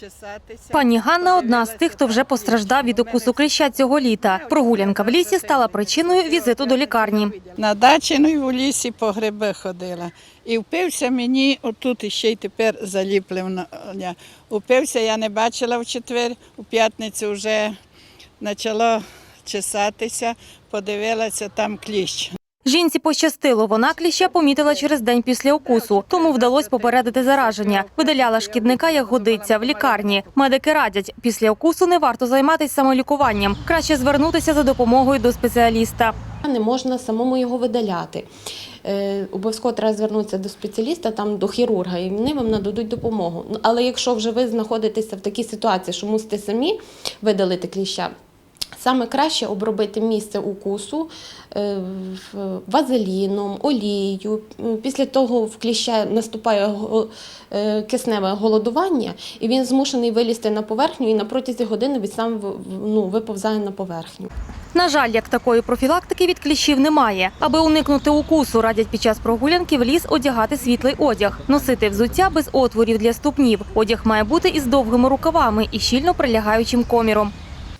чесатися. Пані Ганна одна з тих, хто вже постраждав від укусу кліща цього літа. Прогулянка в лісі стала причиною візиту до лікарні. На дачі ну, і в лісі по гриби ходила. І впився мені, отут іще й тепер заліплено. Упився, я не бачила в четвер, у п'ятницю вже почало чесатися, подивилася, там кліщ. Жінці пощастило, вона кліща помітила через день після укусу, тому вдалося попередити зараження. Видаляла шкідника, як годиться, в лікарні. Медики радять, після укусу не варто займатися самолікуванням. Краще звернутися за допомогою до спеціаліста. Не можна самому його видаляти. Е, Обов'язково треба звернутися до спеціаліста, там до хірурга, і вони вам нададуть допомогу. Ну, Але якщо вже ви знаходитеся в такій ситуації, що мусите самі видалити кліща, саме краще обробити місце укусу е, вазеліном, олією. Після того в кліща наступає е, кисневе голодування, і він змушений вилізти на поверхню, і на протязі години він сам ну, виповзає на поверхню. На жаль, як такої профілактики від кліщів немає. Аби уникнути укусу, радять під час прогулянки в ліс одягати світлий одяг, носити взуття без отворів для ступнів. Одяг має бути із довгими рукавами і щільно прилягаючим коміром.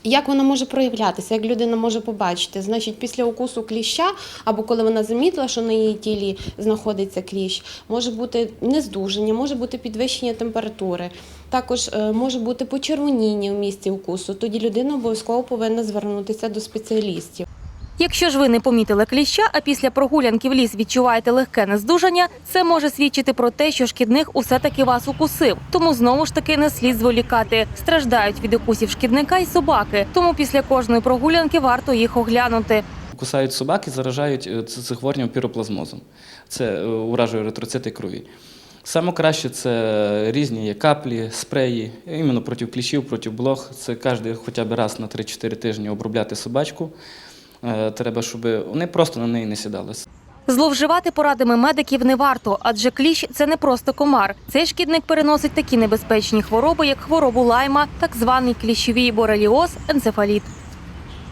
Як вона може проявлятися, як людина може побачити? Значить, після укусу кліща, або коли вона замітила, що на її тілі знаходиться кліщ, може бути нездуження, може бути підвищення температури. Також е, може бути почервоніння в місці укусу. Тоді людина обов'язково повинна звернутися до спеціалістів. Якщо ж ви не помітили кліща, а після прогулянки в ліс відчуваєте легке нездужання, це може свідчити про те, що шкідник усе таки вас укусив. Тому знову ж таки не слід зволікати. Страждають від укусів шкідника і собаки. Тому після кожної прогулянки варто їх оглянути. Кусають собаки, заражають е, захворюванням піроплазмозом. Це е, уражує еритроцити крові. Саме краще це різні каплі, спреї, іменно проти кліщів, проти блох. Це кожен хоча б раз на 3-4 тижні обробляти собачку. Е, Треба, щоб вони просто на неї не сідали. Зловживати порадами медиків не варто, адже кліщ це не просто комар. Цей шкідник переносить такі небезпечні хвороби, як хворобу лайма, так званий кліщовий бореліоз, енцефаліт.